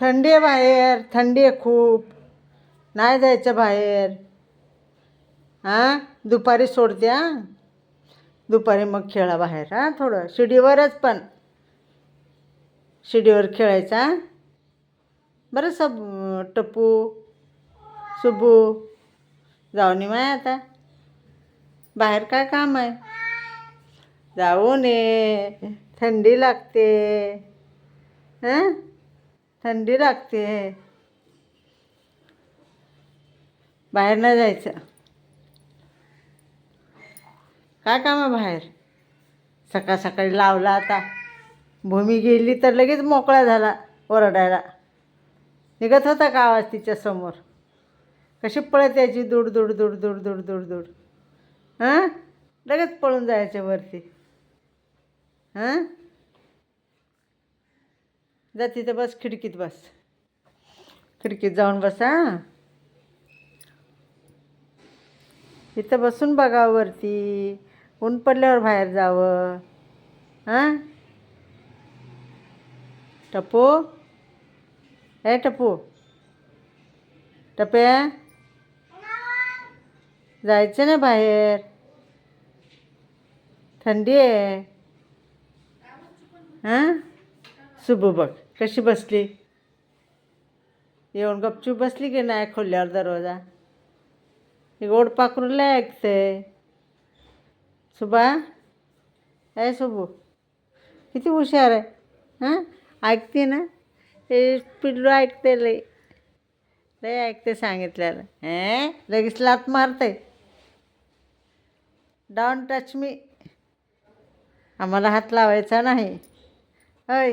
थंडी आहे बाहेर थंडी आहे खूप. नाही जायचं बाहेर. हां? दुपारी सोडते हां? दुपारी मग खेळा बाहेर हां? थोडं. शिडीवरच पण. शिडीवर खेळायचा बरं सब टप्पू सुबू जाऊन माय आता. बाहेर काय काम आहे? जाऊन ये थंडी लागते. हां? थंडी लागते. बाहेर नाही जायचं. काय काम आहे बाहेर? सकाळ सकाळी लावला आता. भूमी गेली तर लगेच मोकळा झाला ओरडायला. निघत होता का आवाज तिच्या समोर? कशी पळत यायची दूड दूड दूड दूड दूड दूड दूड. हां? लगेच पळून जायच्या वरती. हां? जा तिथं बस खिडकीत बस. खिडकीत जाऊन बस हां. इथं बसून बघावं वरती. ऊन पडल्यावर बाहेर जावं. हां? टप्पू ए टप्पू टप्या जायचं ना बाहेर. थंडी आहे. हां? सुबू बघ. कशी बसली? येऊन गपचूप बसली की नाही खोलल्यावर दरवाजा? हे गोड पाखरूला ऐकते. सुबा? आहे सुबू किती हुशार आहे हां? ऐकते ना? ते पिल्लू ऐकते लई लई ऐकते सांगितल्याला हे लगेच लात मारते. डॉन टच मी आम्हाला हात लावायचा नाही. होय.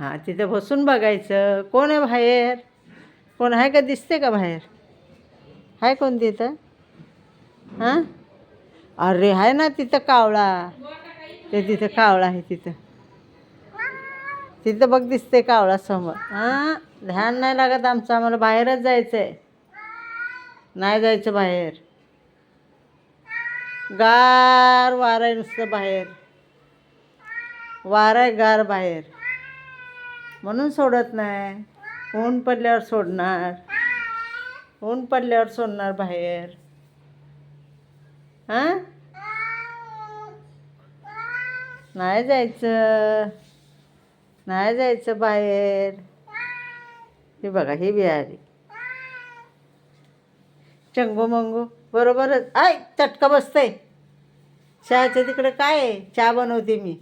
हां तिथं बसून बघायचं. कोण आहे बाहेर? कोण आहे का? दिसते का बाहेर? आहे कोण तिथं? हां? अरे आहे ना तिथं कावळा. ते तिथं कावळा आहे तिथं. तिथं बघ दिसते कावळा समोर. हां? ध्यान नाही लागत आमचं. आम्हाला बाहेरच जायचं आहे नाही जायचं बाहेर. गार वारं आहे नुसतं बाहेर. वारं आहे गार बाहेर. म्हणून सोडत नाही. ऊन पडल्यावर सोडणार. ऊन पडल्यावर सोडणार बाहेर. हां? नाही जायचं. नाही जायचं बाहेर. हे बघा ही बिहारी. चंगू मंगू बरोबरच. आय चटका बसतंय. चहाच्या तिकडे काय आहे? चहा बनवते मी.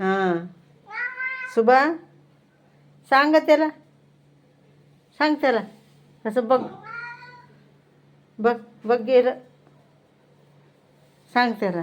हां. सुबा सांग त्याला सांग त्याला असं बघ बघ बघ गेलं सांग त्याला